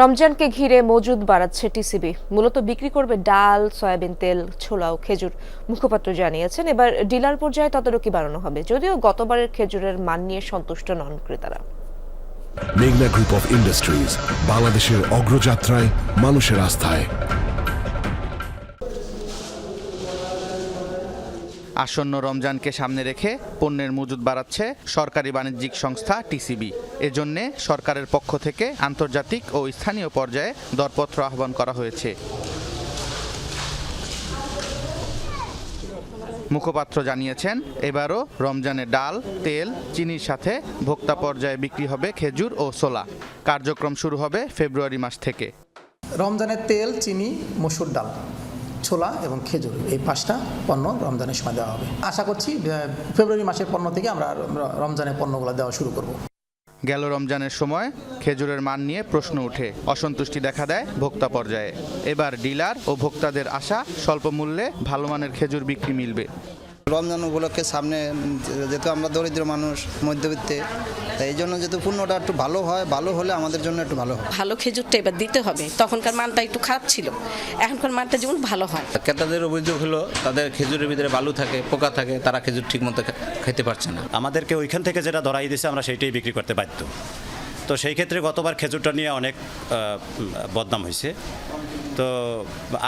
রমজানকে ঘিরে মজুদ বাড়াচ্ছে টিসিবি। মূলত বিক্রি করবে ডাল, সয়াবিন তেল ছোলা ও খেজুর, মুখপাত্র জানিয়েছেন। এবার ডিলার পর্যায়ে তদারকি বাড়ানো হবে। যদিও গতবারের খেজুরের মান নিয়ে সন্তুষ্ট নন ক্রেতারা। মেঘনা গ্রুপ অফ ইন্ডাস্ট্রিজ, বাংলাদেশের অগ্রযাত্রায়, মানুষের আস্থায়। আসন্ন রমজানকে সামনে রেখে পণ্যের মজুদ বাড়াচ্ছে সরকারি বাণিজ্যিক সংস্থা টিসিবি। এজন্যে সরকারের পক্ষ থেকে আন্তর্জাতিক ও স্থানীয় পর্যায়ে দরপত্র আহ্বান করা হয়েছে। মুখপাত্র জানিয়েছেন, এবারও রমজানে ডাল, তেল, চিনির সাথে ভোক্তা পর্যায়ে বিক্রি হবে খেজুর ও সোলা কার্যক্রম শুরু হবে ফেব্রুয়ারি মাস থেকে। রমজানের তেল, চিনি, মসুর ডাল। ছোলা এবং খেজুর, এই পাঁচটা পণ্য রমজানের সময় দেওয়া হবে। আশা করছি ফেব্রুয়ারি মাসের পণ্য থেকে আমরা রমজানের পণ্যগুলো দেওয়া শুরু করব। গেল রমজানের সময় খেজুরের মান নিয়ে প্রশ্ন উঠে, অসন্তুষ্টি দেখা দেয় ভোক্তা পর্যায়ে। এবার ডিলার ও ভোক্তাদের আশা, স্বল্প মূল্যে ভালো মানের খেজুর বিক্রি মিলবে। রমজান উপলক্ষে সামনে যেহেতু আমরা দরিদ্র মানুষ মধ্যবিত্তে তাই এই জন্য যেহেতু পণ্যটা একটু ভালো হয় ভালো হলে আমাদের জন্য একটু ভালো হয়। ভালো খেজুরটা এবার দিতে হবে। তখনকার মানটা একটু খারাপ ছিল। এখনকার মানটা যেমন ভালো হয়। ক্রেতাদের অভিযোগ হলো তাদের খেজুরের ভিতরে বালু থাকে পোকা থাকে তারা খেজুর ঠিক মতো খেতে পারছে না। আমাদেরকে ওইখান থেকে যেটা ধরাই দিয়েছে আমরা সেইটাই বিক্রি করতে বাধ্য। তো সেই ক্ষেত্রে গতবার খেজুরটা নিয়ে অনেক বদনাম হয়েছে তো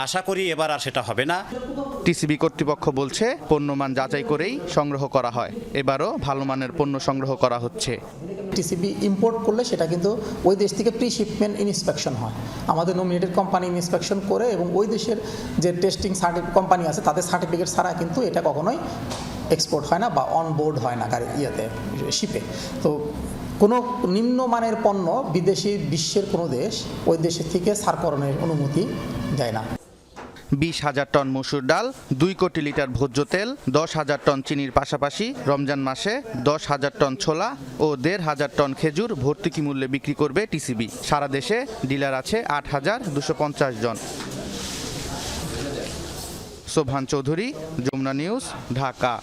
আশা করি এবার আর সেটা হবে না। টিসিবি কর্তৃপক্ষ বলছে পণ্যমান যাচাই করেই সংগ্রহ করা হয়। এবারও ভালো মানের পণ্য সংগ্রহ করা হচ্ছে। টিসিবি ইম্পোর্ট করলে সেটা কিন্তু ওই দেশ থেকে প্রি শিপমেন্ট ইন্সপেকশন হয়। আমাদের নমিনেটেড কোম্পানি ইন্সপেকশন করে এবং ওই দেশের যে টেস্টিং সার্টিফিকেট কোম্পানি আছে তাদের সার্টিফিকেট ছাড়া কিন্তু এটা কখনোই এক্সপোর্ট হয় না বা অন বোর্ড হয় না গাড়ি ইয়েতে শিপে তো কোনো নিম্নমানের পণ্য বিদেশি বিশ্বের কোনো দেশ ওই দেশের থেকে সারকরণের অনুমতি দেয় না। বিশ হাজার টন মসুর ডাল, দুই কোটি লিটার ভোজ্য তেল, দশ হাজার টন চিনির পাশাপাশি রমজান মাসে দশ হাজার টন ছোলা ও দেড় হাজার টন খেজুর ভর্তুকি মূল্যে বিক্রি করবে টিসিবি। সারা দেশে ডিলার আছে আট হাজার দুশো পঞ্চাশ জন। সোভান চৌধুরী, যমুনা নিউজ, ঢাকা।